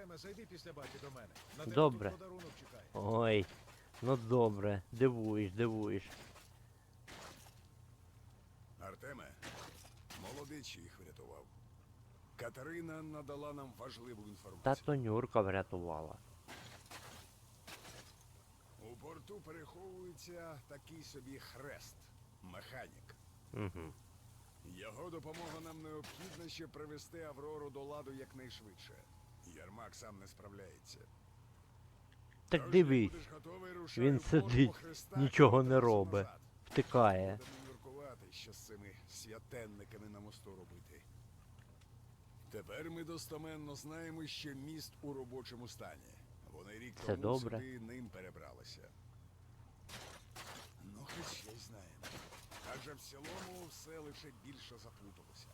Артеме, зайди після баті до мене. На тебе Добре. тут подарунок чекає. Ой, ну добре, дивуєш, дивуєш. Артеме, молодець їх врятував. Катерина надала нам важливу Та інформацію. то Нюрка врятувала. У порту переховується такий собі хрест, механік. Угу. Його допомога нам необхідна, щоб привести Аврору до ладу якнайшвидше. Ярмак сам не справляється. Так дивись, він сидить, нічого не робить. втикає. Що з цими святенниками на мосту робити. Тепер ми достоменно знаємо, що міст у робочому стані. Вони рік Це тому добре. сюди ним перебралися. Ну, хоч щось знаємо. Адже в цілому все лише більше заплуталося.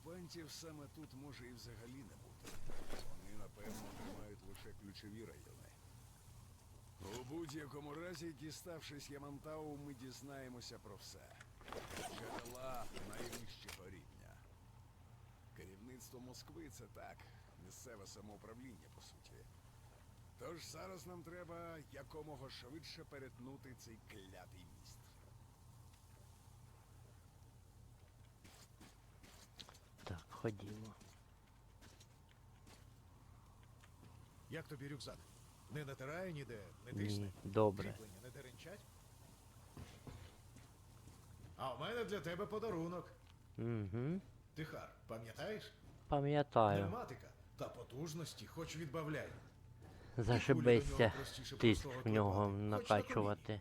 Окупантів саме тут може і взагалі не бути. Вони, напевно, тримають лише ключові райони. У будь-якому разі, діставшись Ямантау, ми дізнаємося про все. Джерела найвищого рівня. Керівництво Москви це так, місцеве самоуправління, по суті. Тож зараз нам треба якомога швидше перетнути цей клятий міст. Як тобі рюкзак? Не натирає ніде, не тисне? Ні, добре. Кріплення не деренчать? А в мене для тебе подарунок. Угу. Тихар, пам'ятаєш? Пам'ятаю. Пневматика та потужності хоч відбавляй. Зашибися тиск в нього накачувати.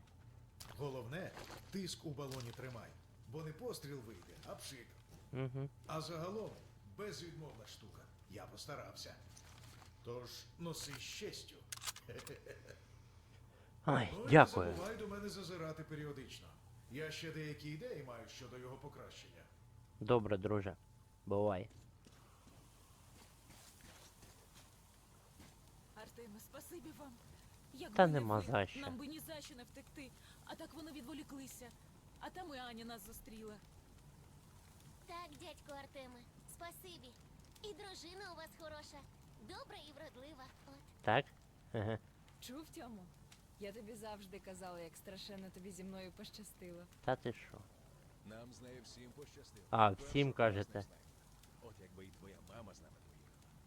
Головне, тиск у балоні тримай, бо не постріл вийде, а пшик. Угу. А загалом безвідмовна штука. Я постарався. Тож носи з честю. Ай, Ну не дякую. забувай до мене зазирати періодично. Я ще деякі ідеї маю щодо його покращення. Добре, друже. Бувай. Артеме, спасибі вам. Якби Та нема ви, за що. Нам би ні за що не втекти. А так вони відволіклися. А там і Аня нас зустріла. Так, дядько Артеме, спасибі. І дружина у вас хороша, добра і вродлива. От. Так? Ага. Чув Тьому? Я тобі завжди казала, як страшенно тобі зі мною пощастило. Та ти що? Нам з нею всім пощастило. А, всім кажете. От якби і твоя мама з нами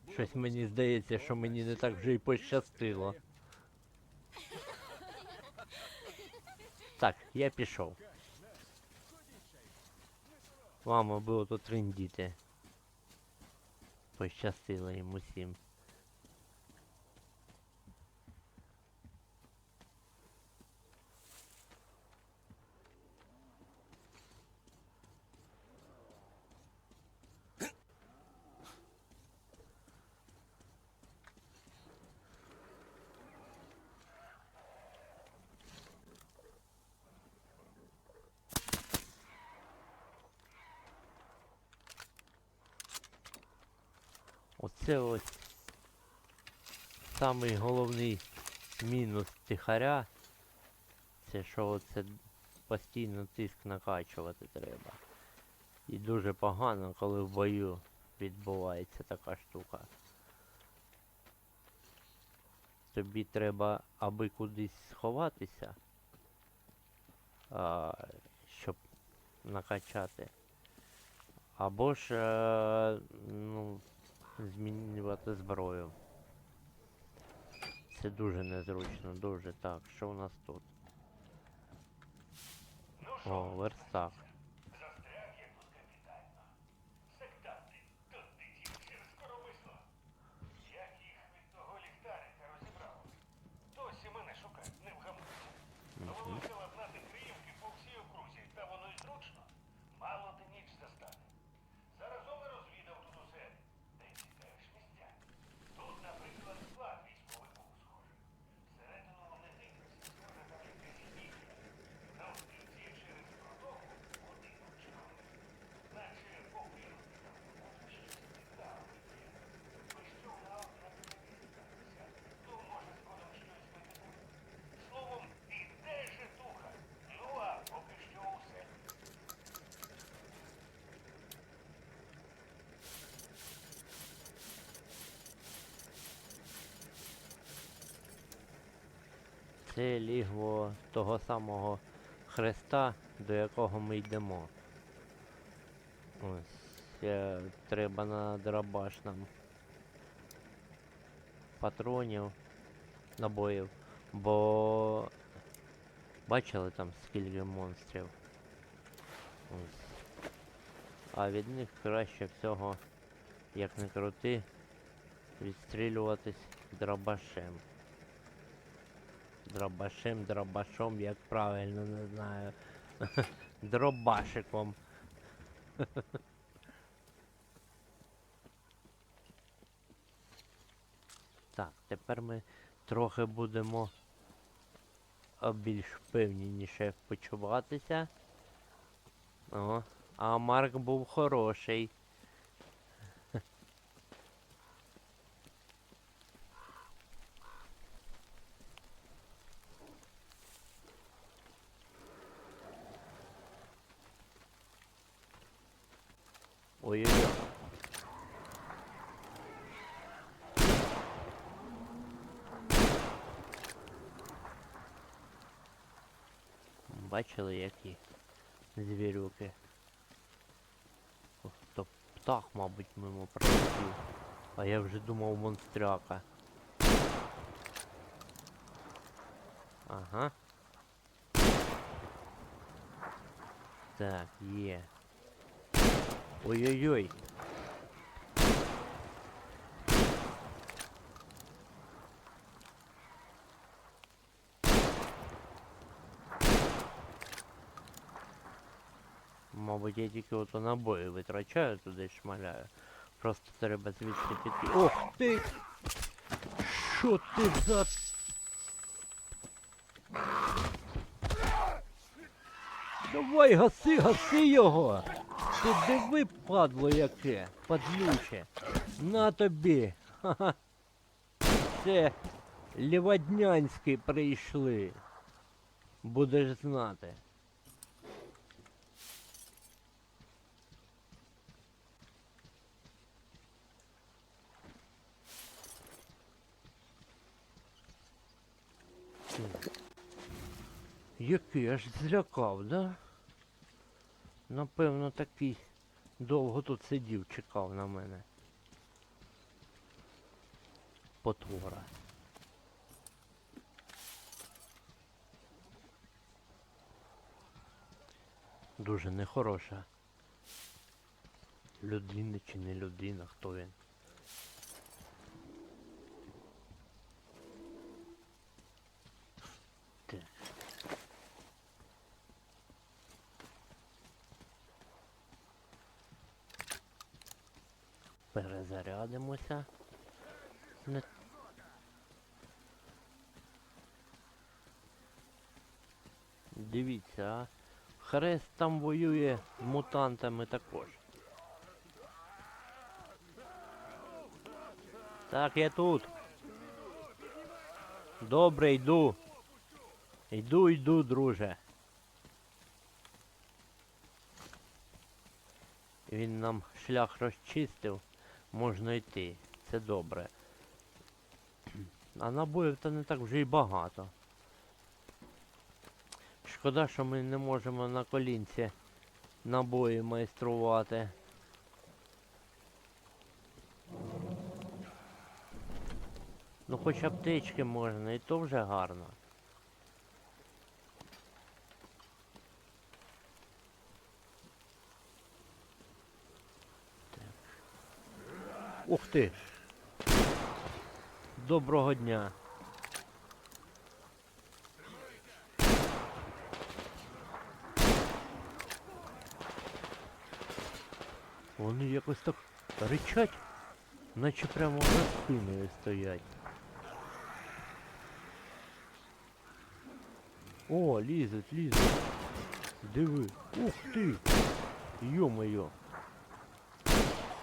поїхала. Щось мені здається, що мені не так вже й пощастило. Так, я пішов. Мама було тут триндіти. Пощастило їм усім. Оце ось самий головний мінус тихаря. Це що оце постійно тиск накачувати треба. І дуже погано, коли в бою відбувається така штука. Тобі треба аби кудись сховатися, а, щоб накачати. Або ж е, ну, змінювати зброю. Це дуже незручно, дуже так. Що у нас тут? О, верстак. Сектанти, тут дитів через коромисло. Як їх від того ліхтарика розібрало? Досі мене шукають, не вгамуються. Довелося ладнати приїмки по всій окрузі, та воно й зручно. Мало де ніч застане. Заразом і розвідав тут усе. Де цікавиш місця. Тут, наприклад, склад військовий був схожий. Всередину не дивишся, схоже там якась ніжка. На устільці через протоку Це лігво того самого хреста, до якого ми йдемо. Ось. е, треба на драбаш нам патронів, набоїв. Бо бачили там скільки монстрів. Ось. А від них краще всього, як не крути, відстрілюватись дробашем. Дробашем, дробашом, як правильно, не знаю. Дробашиком. Так, тепер ми трохи будемо більш впевненіше почуватися. О, а Марк був хороший. Птах, мабуть, мимо пролетів. А я вже думав монстряка. Ага. Так, є. Ой-ой-ой. Мабуть, я тільки ото набої витрачаю туди шмаляю. Просто треба звідси піти. Ох ти! Що ти за... Давай гаси, гаси його! Ти диви, падло яке, падлюче. На тобі. Ха-ха. Це ліваднянські прийшли. Будеш знати. Який аж злякав, да? Напевно, такий довго тут сидів, чекав на мене. Потвора. Дуже нехороша. Людина чи не людина, хто він? Так. Перезарядимося. Не... Дивіться, а Хрест там воює з мутантами також. Так, я тут. Добре, йду. Йду, йду, друже. Він нам шлях розчистив. Можна йти. Це добре. А набоїв то не так вже й багато. Шкода, що ми не можемо на колінці набої майструвати. Ну хоч аптечки можна, і то вже гарно. Ух ти! Доброго дня! Вони якось так ричать, наче прямо за спиною стоять. О, лізуть, лізуть. Диви. Ух ти! Йо-моє.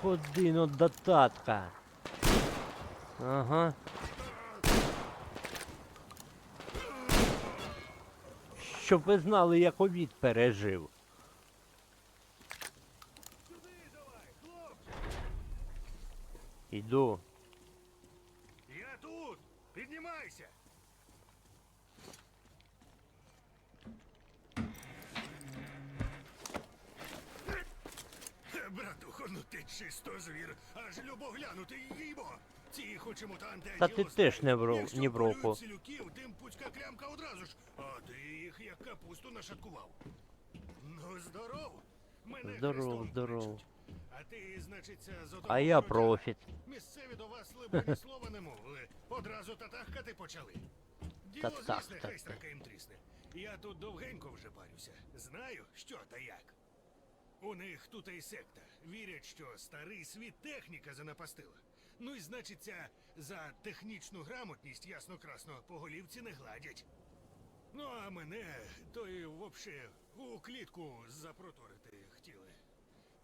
Ходи ну до татка. Ага. Щоб ви знали, як обід пережив. Іду. Я тут! Піднімайся! Братухо, ну ти чисто звір, аж любо глянути, їбо. Ці хоч і мутанти, Та ти теж не в ру- Якщо ні в року. полюють селюків, тим пуцька клямка одразу ж, а ти їх як капусту нашаткував. Ну, здоров. Мене Здоров, здоров. А ти, значиться, з А я профіт. Місцеві до вас либо слова не мовили. Одразу татахкати почали. Діло, звісне, хай страка їм трісне. Я тут довгенько вже парюся. Знаю, що та як. У них тут і секта. Вірять, що старий світ техніка занапастила. Ну і значиться, за технічну грамотність ясно-красно по голівці не гладять. Ну, а мене то і вообще у клітку запроторити хотіли.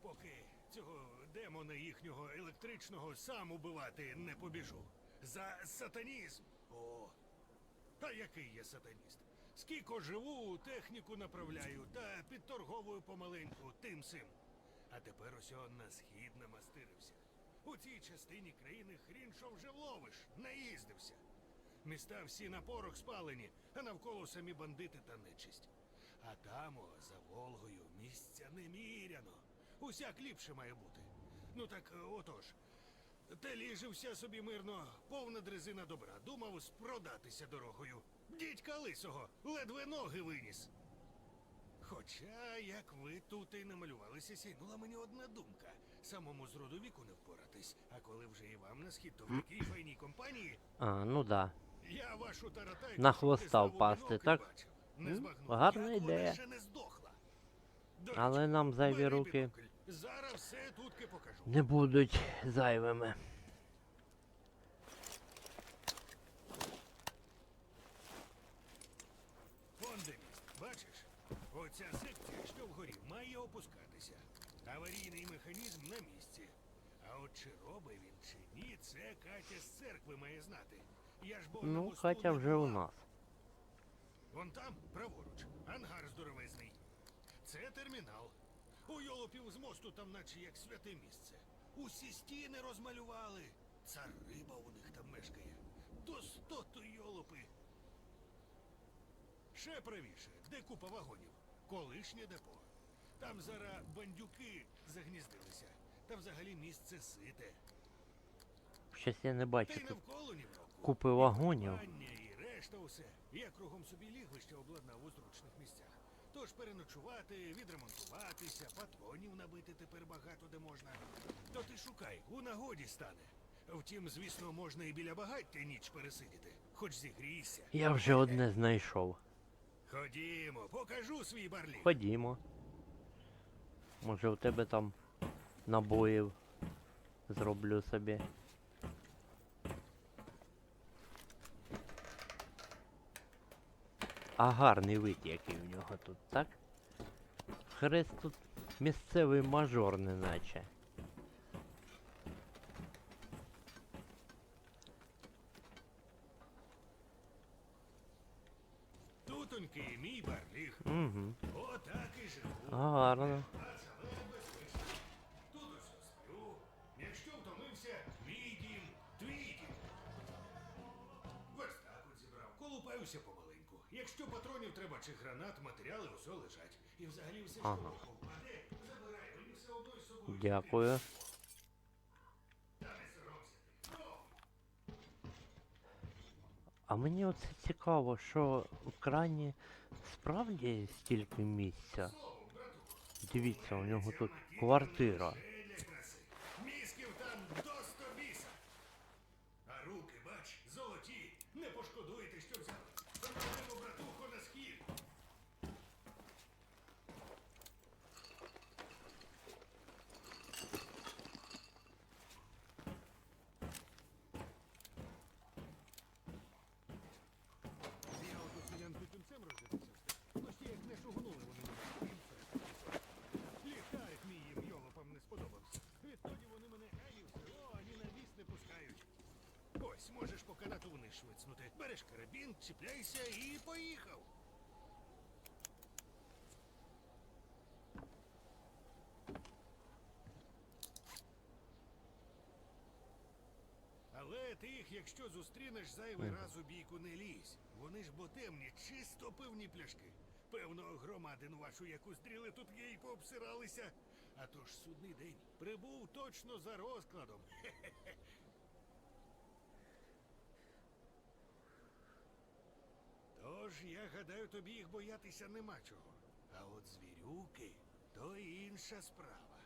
Поки цього демона їхнього електричного сам убивати не побіжу. За сатанізм. О. А який я сатаніст? Скільки живу, техніку направляю та підторговую помаленьку тим сим. А тепер ось он на схід намастирився. У цій частині країни хрін що вже вловиш, наїздився. Міста всі на порох спалені, а навколо самі бандити та нечисть. А там, о, за Волгою, місця неміряно. Усяк ліпше має бути. Ну так е, отож. Та ліжився собі мирно, повна дрезина добра. Думав спродатися дорогою. Дідька лисого, ледве ноги виніс. Хоча, як ви тут і намалювалися, сяйнула мені одна думка. Самому з роду віку не впоратись. А коли вже і вам на схід, то в такій файній компанії А, ну да. я вашу таратайку На хвоста впасти, так? бачив. Не збагнув, гарна ідея. ще не здохла. До Але нам зайві бери руки бінокль. Зараз все тутки покажу. не будуть зайвими. Вон бачиш? Оця секція, що вгорі, має опускатися. Аварійний механізм на місці. А от чи робить він чи ні, це Катя з церкви має знати. Я ж бо Ну, Катя вже у нас. Вон там, праворуч, ангар здоровезний. Це термінал. У йолопів з мосту там наче як святе місце. Усі стіни розмалювали. Цар риба у них там мешкає. До стоту йолопи. Ще правіше, де купа вагонів. Колишнє депо. Там зараз бандюки загніздилися. Та взагалі місце сите. Щось я не Та бачу й тут навколо ні в року. купи вагонів. І решта усе. Я кругом собі лігвище обладнав у зручних місцях. Тож переночувати, відремонтуватися, патронів набити тепер багато де можна. То ти шукай, у нагоді стане. Втім, звісно, можна і біля багаття ніч пересидіти, хоч зігрійся. Я вже одне знайшов. Ходімо, покажу свій барлік. Ходімо. Може у тебе там набоїв зроблю собі. А гарний вид який в нього тут, так? Хрест тут місцевий мажор неначе. Тутоньки, мій барліг. Угу. Отак і живу. Гарно. Тут усе сплю. Якщо втомився, мій дім, твій дім. Верстак от зібрав, колупаюся помаленьку. Якщо патронів треба чи гранат, матеріали усе лежать. І взагалі все, що Ага. впаде, забирай, мені все одно із собою. Дякую. Та не соромся. А мені оце цікаво, що в крані справді стільки місця. Дивіться, у нього тут квартира. ще для краси. Мізків там до сто біса. А руки, бач, золоті. Не пошкодуєте, що взяли. Пробуємо братуху на схід. Я от у селян під кінцем роздивився. Ну ще як не шугнули вони мене. Ліхтарик мій їм йолопам не сподобався. Відтоді вони мене ані в село, ані на ліс не пускають. Ось, можеш по канату вниз швицнути. Береш карабін, чіпляйся і поїхав. Але ти їх, якщо зустрінеш зайвий раз у бійку не лізь. Вони ж бо темні, чисто пивні пляшки. Певно, громадину вашу, яку стріли тут є і пообсиралися. А то ж судний день прибув точно за розкладом. Тож, я гадаю, тобі їх боятися нема чого. А от звірюки то інша справа.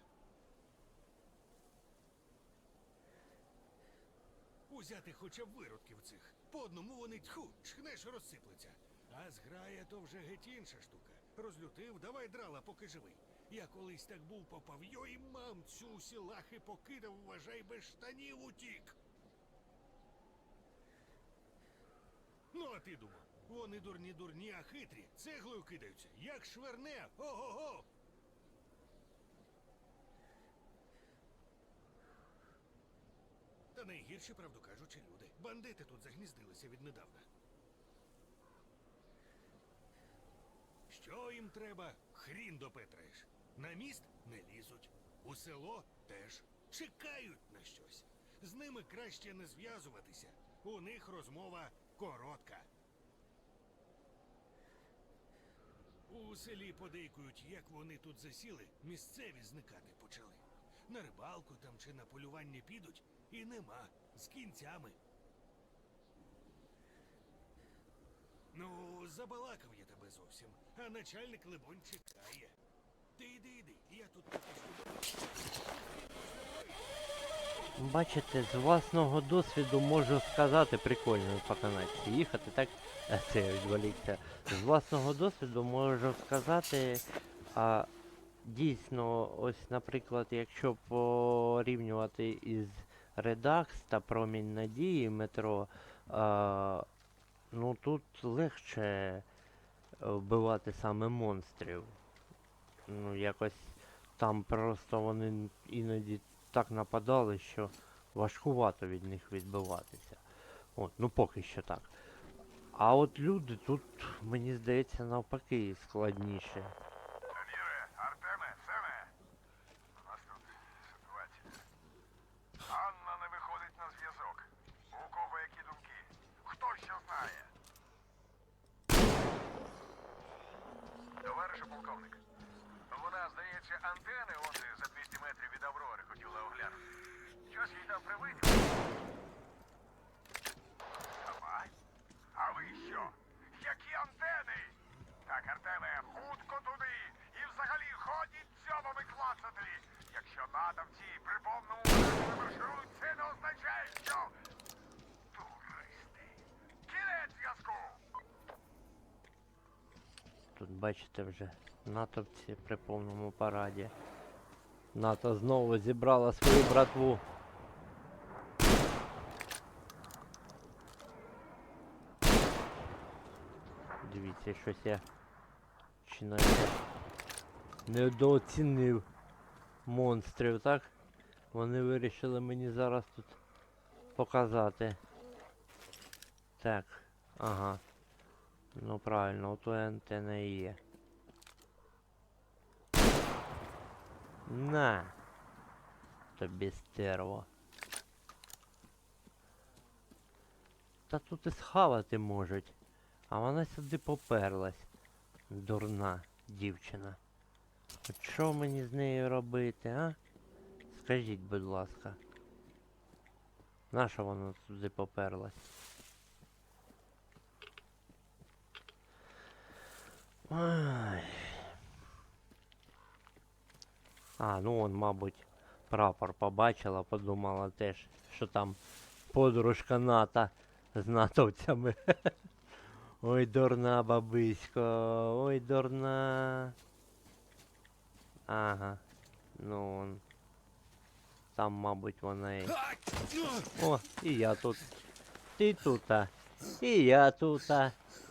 Узяти хоча б виродків цих. По одному вони тьху, чхнеш розсиплеться. А зграя то вже геть інша штука. Розлютив, давай драла, поки живий. Я колись так був попав, йой мамцю сілахи покидав, вважай, без штанів утік. Ну, а ти думав, вони дурні дурні, а хитрі, цеглою кидаються, як шверне, ого-го! Та найгірші, правду кажучи, люди. Бандити тут загніздилися віднедавна. Що їм треба? Хрін допетраєш. На міст не лізуть. У село теж чекають на щось. З ними краще не зв'язуватися. У них розмова коротка. У селі подейкують, як вони тут засіли, місцеві зникати почали. На рибалку там чи на полювання підуть, і нема з кінцями. Ну, забалакав я тебе зовсім, а начальник либонь чекає. Ти йди, йди, я тут Бачите, з власного досвіду можу сказати, прикольно по канадці їхати, так? Е, Це я відволікся. З власного досвіду можу сказати, а дійсно, ось, наприклад, якщо порівнювати із Redux та Промінь Надії метро, а, ну тут легше е, вбивати саме монстрів. Ну, якось там просто вони іноді так нападали, що важкувато від них відбиватися. От, ну поки що так. А от люди тут, мені здається, навпаки складніше. Аміре, Артеме, Семе. У нас тут ситуація. Анна не виходить на зв'язок. У кого які думки? Хто що знає? Товаришу полковник. Вона, здається, антени он за 200 метрів від Аврори хотіла оглянути. Щось їй там привиділо. Сама? А ви що? Які антени? Так, Артеме, хутко туди! І взагалі ходіть дзьобами клацати! Якщо натовці при повному ударі маршрут, це не означає, що... Туристи! Кінець зв'язку! Тут бачите вже натовці при повному параді. НАТО знову зібрала свою братву. Дивіться, щось я чи недооцінив монстрів, так? Вони вирішили мені зараз тут показати. Так, ага. Ну правильно, ото антенна і є. На. Тобі стерво. Та тут і схавати можуть. А вона сюди поперлась. Дурна дівчина. От що мені з нею робити, а? Скажіть, будь ласка. Наша вона сюди поперлась? Ай. А, ну он, мабуть, прапор побачила, подумала теж, що там подружка НАТО з натовцями. Ой, дурна бабисько, ой, дурна. Ага. Ну он. Там, мабуть, вона і. О, і я тут. Ти тута. І я тута. Артеме,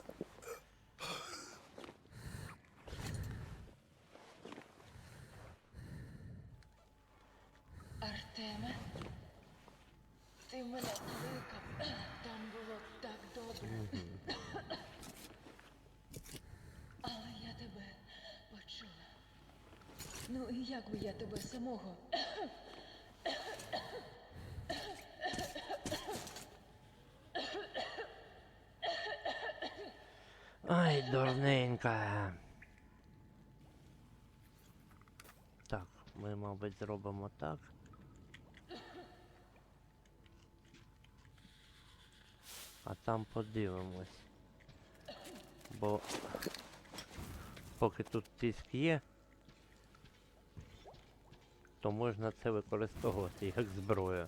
мене кликав. Там було так добре. Але я тебе почула. Ну і як би я тебе самого? Ай, дурненька. Так, ми, мабуть, зробимо так. Там подивимось. Бо поки тут тиск є, то можна це використовувати як зброю.